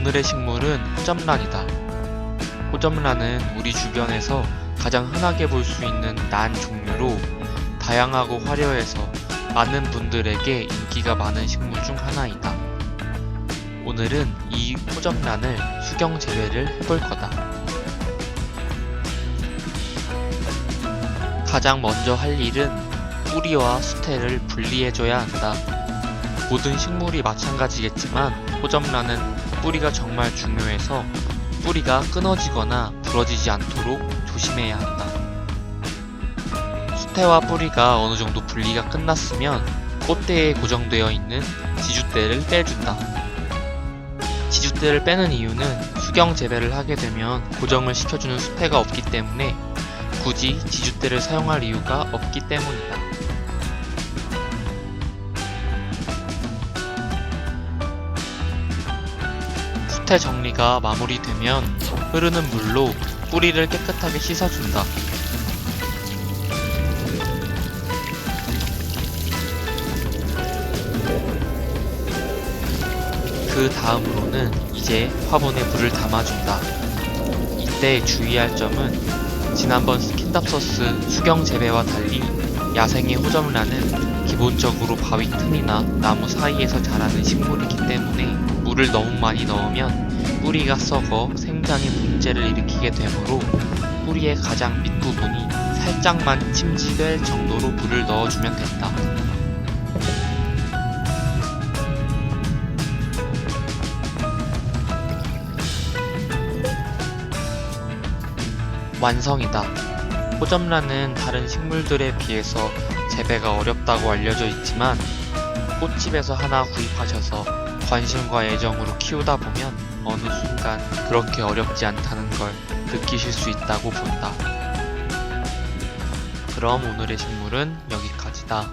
오늘의 식물은 호접란이다. 호접란은 우리 주변에서 가장 흔하게 볼 수 있는 란 종류로 다양하고 화려해서 많은 분들에게 인기가 많은 식물 중 하나이다. 오늘은 이 호접란을 수경 재배를 해볼 거다. 가장 먼저 할 일은 뿌리와 수태를 분리해줘야 한다. 모든 식물이 마찬가지겠지만 호접란은 뿌리가 정말 중요해서 뿌리가 끊어지거나 부러지지 않도록 조심해야 한다. 수태와 뿌리가 어느 정도 분리가 끝났으면 꽃대에 고정되어 있는 지주대를 빼준다. 지주대를 빼는 이유는 수경 재배를 하게 되면 고정을 시켜주는 수태가 없기 때문에 굳이 지주대를 사용할 이유가 없기 때문이다. 수태 정리가 마무리되면 흐르는 물로 뿌리를 깨끗하게 씻어준다. 그 다음으로는 이제 화분에 물을 담아준다. 이때 주의할 점은 지난번 스킨답서스 수경 재배와 달리 야생의 호접란은 기본적으로 바위 틈이나 나무 사이에서 자라는 식물이기 때문에 물을 너무 많이 넣으면 뿌리가 썩어 생장에 문제를 일으키게 되므로 뿌리의 가장 밑부분이 살짝만 침지될 정도로 물을 넣어주면 된다. 완성이다. 호접란은 다른 식물들에 비해서 재배가 어렵다고 알려져 있지만 꽃집에서 하나 구입하셔서 관심과 애정으로 키우다 보면 어느 순간 그렇게 어렵지 않다는 걸 느끼실 수 있다고 본다. 그럼 오늘의 식물은 여기까지다.